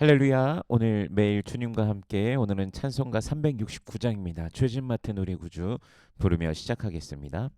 할렐루야. 오늘 매일 주님과 함께 오늘은 찬송가 369장입니다. 죄진 맡은 우리 구주 부르며 시작하겠습니다.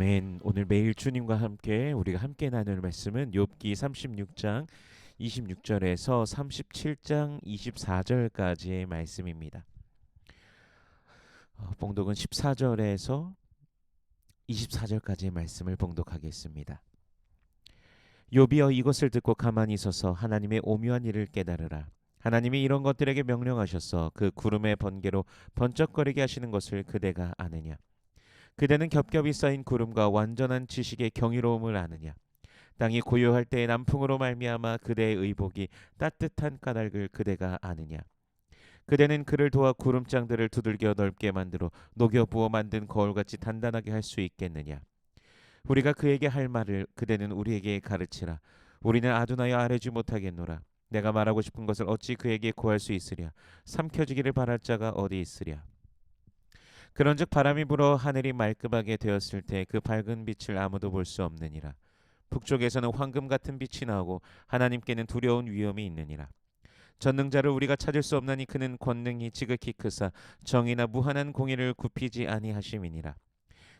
아멘. 오늘 매일 주님과 함께 우리가 함께 나눌 말씀은 욥기 36장 26절에서 37장 24절까지의 말씀입니다. 어, 봉독은 14절에서 24절까지의 말씀을 봉독하겠습니다. 욥이여 이것을 듣고 가만히 서서 하나님의 오묘한 일을 깨달으라. 하나님이 이런 것들에게 명령하셔서 그 구름의 번개로 번쩍거리게 하시는 것을 그대가 아느냐? 그대는 겹겹이 쌓인 구름과 완전한 지식의 경이로움을 아느냐? 땅이 고요할 때의 남풍으로 말미암아 그대의 의복이 따뜻한 까닭을 그대가 아느냐? 그대는 그를 도와 구름장들을 두들겨 넓게 만들어 녹여 부어 만든 거울같이 단단하게 할 수 있겠느냐? 우리가 그에게 할 말을 그대는 우리에게 가르치라. 우리는 아둔하여 아뢰지 못하겠노라. 내가 말하고 싶은 것을 어찌 그에게 구할 수 있으랴? 삼켜지기를 바랄 자가 어디 있으랴? 그런즉 바람이 불어 하늘이 말끔하게 되었을 때 그 밝은 빛을 아무도 볼 수 없느니라. 북쪽에서는 황금 같은 빛이 나오고 하나님께는 두려운 위험이 있느니라. 전능자를 우리가 찾을 수 없나니 그는 권능이 지극히 크사 정의나 무한한 공의를 굽히지 아니하심이니라.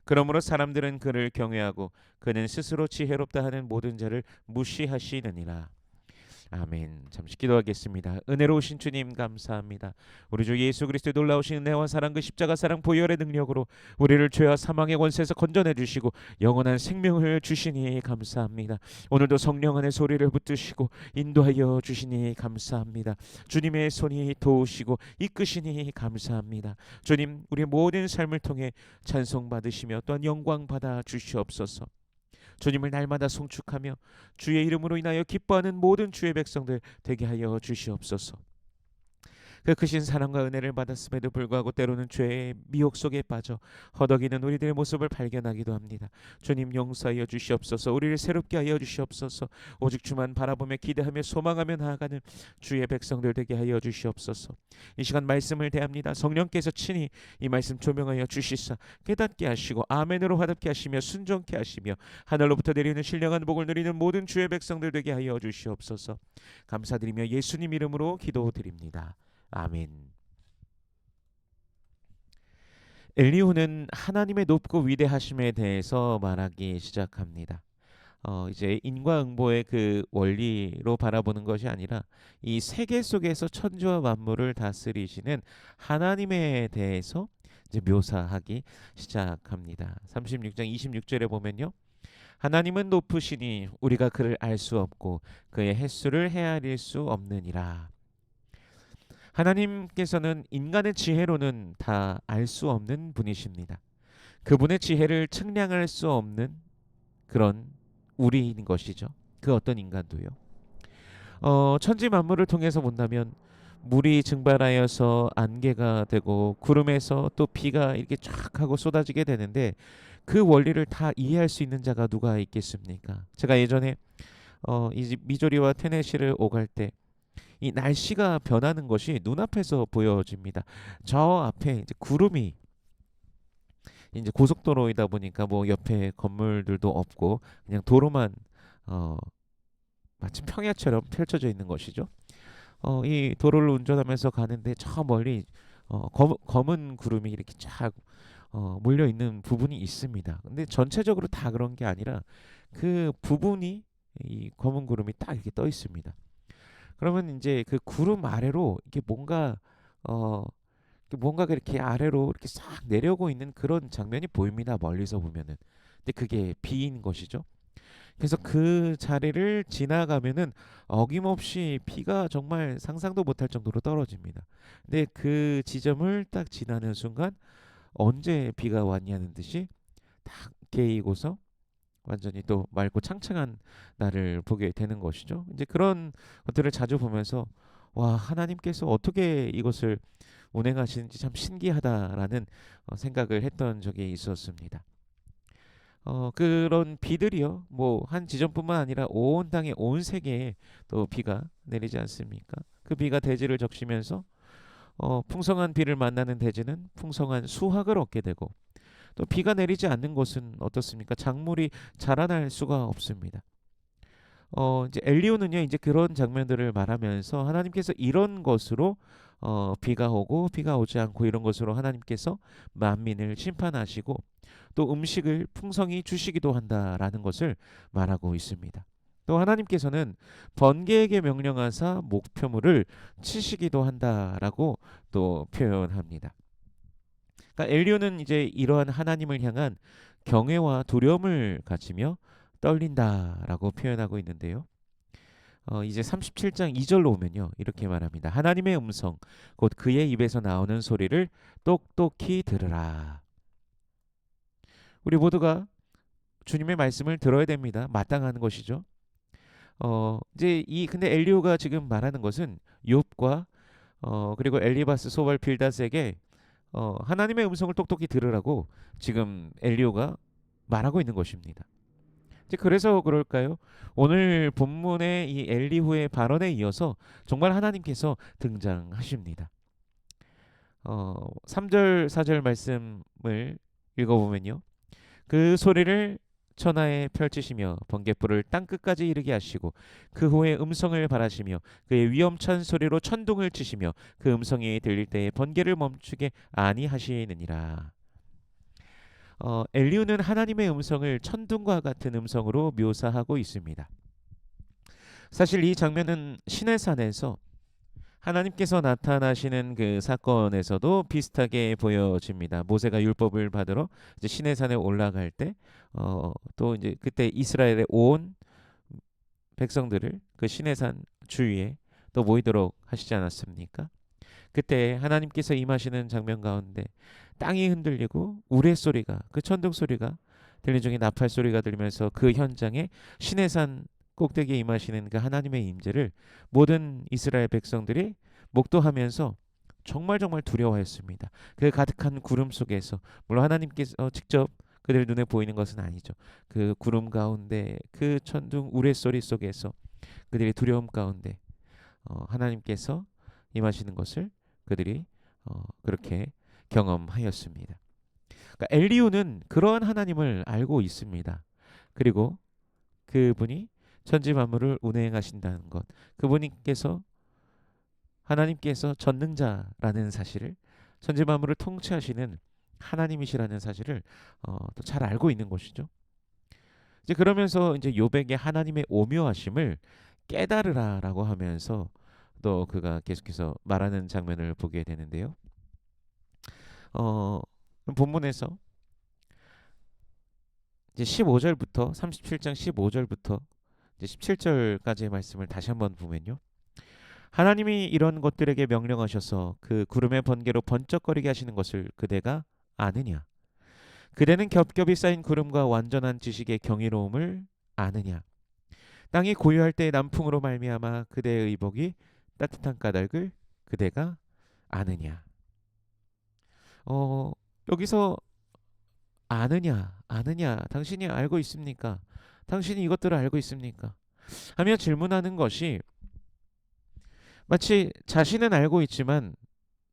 그러므로 사람들은 그를 경외하고 그는 스스로 지혜롭다 하는 모든 자를 무시하시느니라. 아멘. 잠시 기도하겠습니다. 은혜로우신 주님 감사합니다. 우리 주 예수 그리스도의 놀라우신 은혜와 사랑 그 십자가 사랑 보혈의 능력으로 우리를 죄와 사망의 권세에서 건져내 주시고 영원한 생명을 주시니 감사합니다. 오늘도 성령 안의 소리를 붙드시고 인도하여 주시니 감사합니다. 주님의 손이 도우시고 이끄시니 감사합니다. 주님 우리의 모든 삶을 통해 찬송 받으시며 또한 영광 받아 주시옵소서. 주님을 날마다 송축하며 주의 이름으로 인하여 기뻐하는 모든 주의 백성들 되게 하여 주시옵소서. 그 크신 사랑과 은혜를 받았음에도 불구하고 때로는 죄의 미혹 속에 빠져 허덕이는 우리들의 모습을 발견하기도 합니다. 주님 용서하여 주시옵소서. 우리를 새롭게 하여 주시옵소서. 오직 주만 바라보며 기대하며 소망하며 나아가는 주의 백성들 되게 하여 주시옵소서. 이 시간 말씀을 대합니다. 성령께서 친히 이 말씀 조명하여 주시사 깨닫게 하시고 아멘으로 화답게 하시며 순종케 하시며 하늘로부터 내리는 신령한 복을 누리는 모든 주의 백성들 되게 하여 주시옵소서. 감사드리며 예수님 이름으로 기도드립니다. 아멘. 엘리후는 하나님의 높고 위대하심에 대해서 말하기 시작합니다. 어, 이제 인과응보의 그 원리로 바라보는 것이 아니라 이 세계 속에서 천지와 만물을 다스리시는 하나님에 대해서 이제 묘사하기 시작합니다. 36장 26절에 보면요. 하나님은 높으시니 우리가 그를 알 수 없고 그의 횟수를 헤아릴 수 없느니라. 하나님께서는 인간의 지혜로는 다 알 수 없는 분이십니다. 그분의 지혜를 측량할 수 없는 그런 우리인 것이죠. 그 어떤 인간도요. 어, 천지 만물을 통해서 본다면 물이 증발하여서 안개가 되고 구름에서 또 비가 이렇게 쫙 하고 쏟아지게 되는데 그 원리를 다 이해할 수 있는 자가 누가 있겠습니까? 제가 예전에 어, 이 미조리와 테네시를 오갈 때 이 날씨가 변하는 것이 눈앞에서 보여집니다. 저 앞에 이제 구름이 이제 고속도로이다 보니까 뭐 옆에 건물들도 없고 그냥 도로만 어 마치 평야처럼 펼쳐져 있는 것이죠. 어, 이 도로를 운전하면서 가는데 저 멀리 어, 검, 검은 구름이 이렇게 쫙 어, 몰려 있는 부분이 있습니다. 근데 전체적으로 다 그런 게 아니라 그 부분이 이 검은 구름이 딱 이렇게 떠 있습니다. 그러면 이제 그 구름 아래로 이게 뭔가 어 뭔가가 이렇게 아래로 이렇게 싹 내려오고 있는 그런 장면이 보입니다. 멀리서 보면은. 근데 그게 비인 것이죠. 그래서 그 자리를 지나가면은 어김없이 비가 정말 상상도 못할 정도로 떨어집니다. 근데 그 지점을 딱 지나는 순간 언제 비가 왔냐는 듯이 딱 개이고서 완전히 또 맑고 창창한 날을 보게 되는 것이죠. 이제 그런 것들을 자주 보면서 와 하나님께서 어떻게 이것을 운행하시는지 참 신기하다라는 어, 생각을 했던 적이 있었습니다. 어, 그런 비들이요. 뭐 한 지점뿐만 아니라 온 땅에 온 세계에 또 비가 내리지 않습니까? 그 비가 대지를 적시면서 어, 풍성한 비를 만나는 대지는 풍성한 수확을 얻게 되고 또 비가 내리지 않는 곳은 어떻습니까? 작물이 자라날 수가 없습니다. 어, 이제 엘리오는요, 이제 그런 장면들을 말하면서 하나님께서 이런 것으로 어, 비가 오고 비가 오지 않고 이런 것으로 하나님께서 만민을 심판하시고 또 음식을 풍성히 주시기도 한다라는 것을 말하고 있습니다. 또 하나님께서는 번개에게 명령하사 목표물을 치시기도 한다라고 또 표현합니다. 그러니까 엘리오는 이제 이러한 하나님을 향한 경외와 두려움을 가지며 떨린다라고 표현하고 있는데요. 어, 이제 37장 2절로 오면요. 이렇게 말합니다. 하나님의 음성 곧 그의 입에서 나오는 소리를 똑똑히 들으라. 우리 모두가 주님의 말씀을 들어야 됩니다. 마땅한 것이죠. 어, 이제 이 근데 엘리오가 지금 말하는 것은 욥과 어, 그리고 엘리바스 소발 빌닷에게 어, 하나님의 음성을 똑똑히 들으라고 지금 엘리오가 말하고 있는 것입니다. 이제 그래서 그럴까요? 오늘 본문의 이 엘리후의 발언에 이어서 정말 하나님께서 등장하십니다. 어, 3절 4절 말씀을 읽어보면요. 그 소리를 천하에 펼치시며 번개불을 땅 끝까지 이르게 하시고 그 후에 음성을 발하시며 그의 위험찬 소리로 천둥을 치시며 그 음성이 들릴 때에 번개를 멈추게 아니하시느니라. 어, 엘리우는 하나님의 음성을 천둥과 같은 음성으로 묘사하고 있습니다. 사실 이 장면은 시내산에서 하나님께서 나타나시는 그 사건에서도 비슷하게 보여집니다. 모세가 율법을 받으러 이제 시내 산에 올라갈 때, 어, 또 이제 그때 이스라엘에 온 백성들을 그 시내 산 주위에 또 모이도록 하시지 않았습니까? 그때 하나님께서 임하시는 장면 가운데 땅이 흔들리고 우레 소리가 그 천둥 소리가 들린 중에 나팔 소리가 들리면서 그 현장에 시내산 꼭대기에 임하시는 그 하나님의 임재를 모든 이스라엘 백성들이 목도하면서 정말 정말 두려워했습니다. 그 가득한 구름 속에서 물론 하나님께서 직접 그들 눈에 보이는 것은 아니죠. 그 구름 가운데 그 천둥 우레소리 속에서 그들이 두려움 가운데 어, 하나님께서 임하시는 것을 그들이 어, 그렇게 경험하였습니다. 그러니까 엘리우는 그러한 하나님을 알고 있습니다. 그리고 그분이 천지 만물을 운행하신다는 것, 그분께서 하나님께서 전능자라는 사실을 천지 만물을 통치하시는 하나님이시라는 사실을 어, 또잘 알고 있는 것이죠. 이제 그러면서 이제 요백의 하나님의 오묘하심을 깨달으라라고 하면서 또 그가 계속해서 말하는 장면을 보게 되는데요. 어, 본문에서 이제 15절부터 37장 15절부터 이제 17절까지의 말씀을 다시 한번 보면요. 하나님이 이런 것들에게 명령하셔서 그 구름의 번개로 번쩍거리게 하시는 것을 그대가 아느냐? 그대는 겹겹이 쌓인 구름과 완전한 지식의 경이로움을 아느냐? 땅이 고요할 때 남풍으로 말미암아 그대의 의복이 따뜻한 까닭을 그대가 아느냐? 어, 여기서 아느냐, 아느냐, 당신이 알고 있습니까? 당신이 이것들을 알고 있습니까? 하며 질문하는 것이 마치 자신은 알고 있지만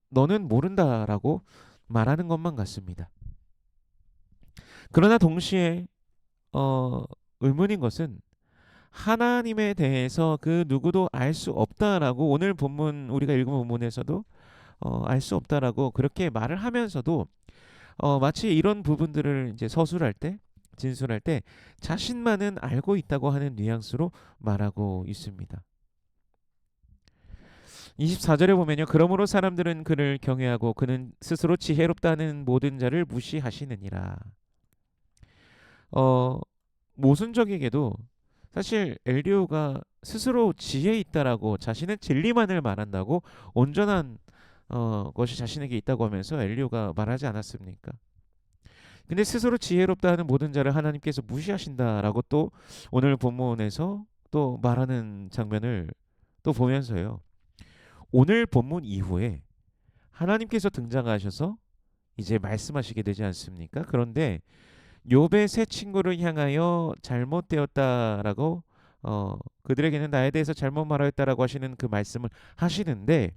너는 모른다라고 말하는 것만 같습니다. 그러나 동시에 어, 의문인 것은 하나님에 대해서 그 누구도 알 수 없다라고 오늘 본문 우리가 읽은 본문에서도 어, 알 수 없다라고 그렇게 말을 하면서도 어, 마치 이런 부분들을 이제 서술할 때 진술할 때 자신만은 알고 있다고 하는 뉘앙스로 말하고 있습니다. 24절에 보면요. 그러므로 사람들은 그를 경외하고 그는 스스로 지혜롭다는 모든 자를 무시하시느니라. 어, 모순적이게도 사실 엘리오가 스스로 지혜 있다라고 자신의 진리만을 말한다고 온전한 어, 것이 자신에게 있다고 하면서 엘리오가 말하지 않았습니까? 근데 스스로 지혜롭다 하는 모든 자를 하나님께서 무시하신다라고 또 오늘 본문에서 또 말하는 장면을 또 보면서요. 오늘 본문 이후에 하나님께서 등장하셔서 이제 말씀하시게 되지 않습니까? 그런데 욥의 새 친구를 향하여 잘못되었다라고 어, 그들에게는 나에 대해서 잘못 말하였다라고 하시는 그 말씀을 하시는데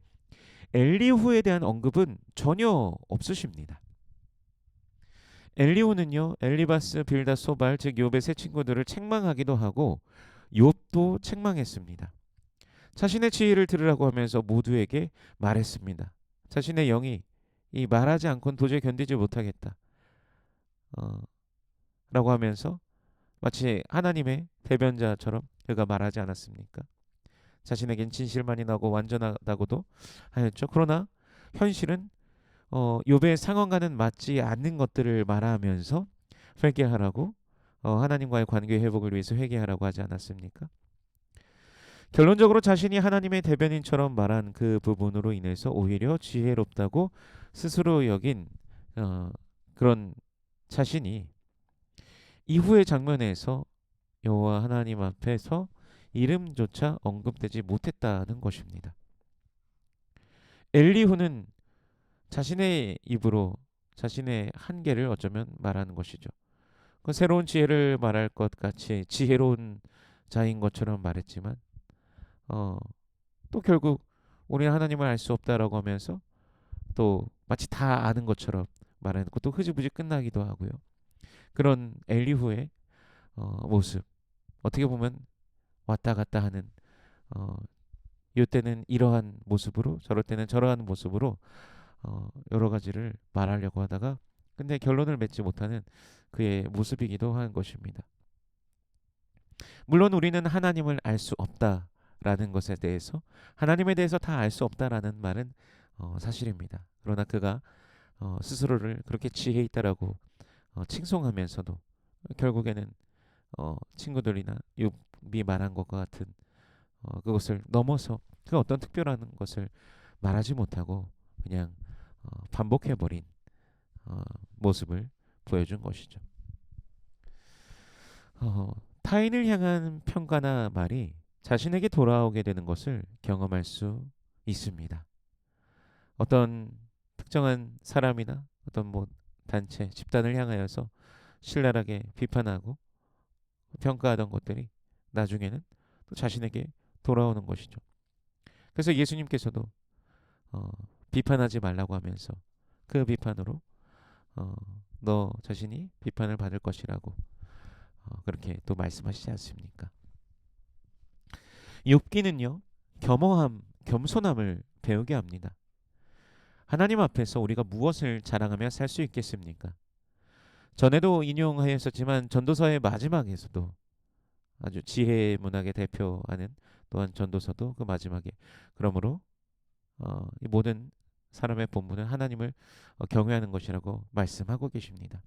엘리후에 대한 언급은 전혀 없으십니다. 엘리후는요 엘리바스, 빌다, 소발 즉 욥의 세 친구들을 책망하기도 하고 욥도 책망했습니다. 자신의 지혜를 들으라고 하면서 모두에게 말했습니다. 자신의 영이 이 말하지 않고는 도저히 견디지 못하겠다. 어, 라고 하면서 마치 하나님의 대변자처럼 그가 말하지 않았습니까? 자신에겐 진실만이 나고 완전하다고도 하였죠. 그러나 현실은 어, 욥의 상황과는 맞지 않는 것들을 말하면서 회개하라고 어, 하나님과의 관계 회복을 위해서 회개하라고 하지 않았습니까? 결론적으로 자신이 하나님의 대변인처럼 말한 그 부분으로 인해서 오히려 지혜롭다고 스스로 여긴 어, 그런 자신이 이후의 장면에서 여호와 하나님 앞에서 이름조차 언급되지 못했다는 것입니다. 엘리후는 자신의 입으로 자신의 한계를 어쩌면 말하는 것이죠. 그 새로운 지혜를 말할 것 같이 지혜로운 자인 것처럼 말했지만 어, 또 결국 우리는 하나님을 알 수 없다라고 하면서 또 마치 다 아는 것처럼 말하는 것도 흐지부지 끝나기도 하고요. 그런 엘리후의 어, 모습 어떻게 보면 왔다 갔다 하는 어, 이때는 이러한 모습으로 저럴 때는 저러한 모습으로 어, 여러 가지를 말하려고 하다가 근데 결론을 맺지 못하는 그의 모습이기도 한 것입니다. 물론 우리는 하나님을 알 수 없다라는 것에 대해서 하나님에 대해서 다 알 수 없다라는 말은 어, 사실입니다. 그러나 그가 어, 스스로를 그렇게 지혜 있다라고 어, 칭송하면서도 결국에는 어, 친구들이나 욥이 말한 것과 같은 어, 그것을 넘어서 그 어떤 특별한 것을 말하지 못하고 그냥 어, 반복해버린 어, 모습을 보여준 것이죠. 어, 타인을 향한 평가나 말이 자신에게 돌아오게 되는 것을 경험할 수 있습니다. 어떤 특정한 사람이나 어떤 뭐 단체, 집단을 향하여서 신랄하게 비판하고 평가하던 것들이 나중에는 또 자신에게 돌아오는 것이죠. 그래서 예수님께서도 어, 비판하지 말라고 하면서 그 비판으로 어, 너 자신이 비판을 받을 것이라고 어, 그렇게 또 말씀하시지 않습니까? 욥기는요 겸허함, 겸손함을 배우게 합니다. 하나님 앞에서 우리가 무엇을 자랑하며 살 수 있겠습니까? 전에도 인용하였었지만 전도서의 마지막에서도 아주 지혜 문학의 대표하는 또한 전도서도 그 마지막에 그러므로 어, 이 모든 사람의 본분은 하나님을 어, 경외하는 것이라고 말씀하고 계십니다.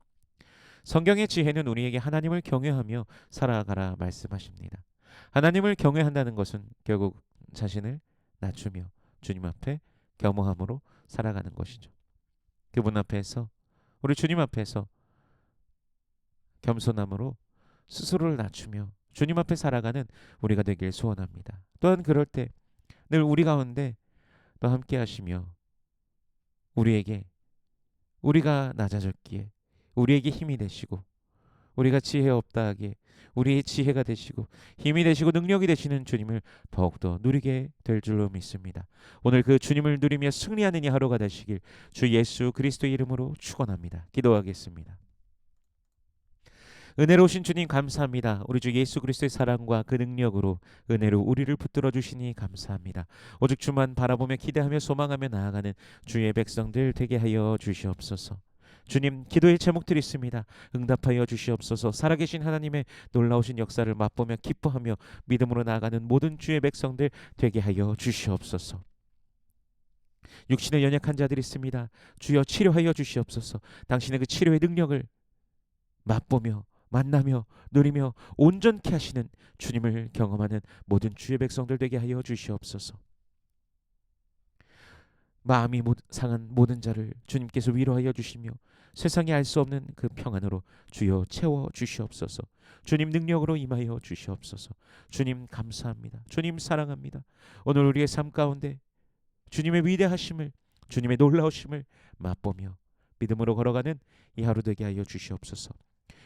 성경의 지혜는 우리에게 하나님을 경외하며 살아가라 말씀하십니다. 하나님을 경외한다는 것은 결국 자신을 낮추며 주님 앞에 겸허함으로 살아가는 것이죠. 그분 앞에서 우리 주님 앞에서 겸손함으로 스스로를 낮추며 주님 앞에 살아가는 우리가 되길 소원합니다. 또한 그럴 때 늘 우리 가운데 또 함께 하시며 우리에게 우리가 낮아졌기에 우리에게 힘이 되시고 우리가 지혜 없다 하기에 우리의 지혜가 되시고 힘이 되시고 능력이 되시는 주님을 더욱더 누리게 될 줄로 믿습니다. 오늘 그 주님을 누리며 승리하는 이 하루가 되시길 주 예수 그리스도의 이름으로 축원합니다. 기도하겠습니다. 은혜로우신 주님 감사합니다. 우리 주 예수 그리스도의 사랑과 그 능력으로 은혜로 우리를 붙들어 주시니 감사합니다. 오직 주만 바라보며 기대하며 소망하며 나아가는 주의 백성들 되게 하여 주시옵소서. 주님 기도의 제목들이 있습니다. 응답하여 주시옵소서. 살아계신 하나님의 놀라우신 역사를 맛보며 기뻐하며 믿음으로 나아가는 모든 주의 백성들 되게 하여 주시옵소서. 육신의 연약한 자들이 있습니다. 주여 치료하여 주시옵소서. 당신의 그 치료의 능력을 맛보며 만나며 누리며 온전케 하시는 주님을 경험하는 모든 주의 백성들 되게 하여 주시옵소서. 마음이 상한 모든 자를 주님께서 위로하여 주시며 세상이 알 수 없는 그 평안으로 주여 채워 주시옵소서. 주님 능력으로 임하여 주시옵소서. 주님 감사합니다. 주님 사랑합니다. 오늘 우리의 삶 가운데 주님의 위대하심을 주님의 놀라우심을 맛보며 믿음으로 걸어가는 이 하루 되게 하여 주시옵소서.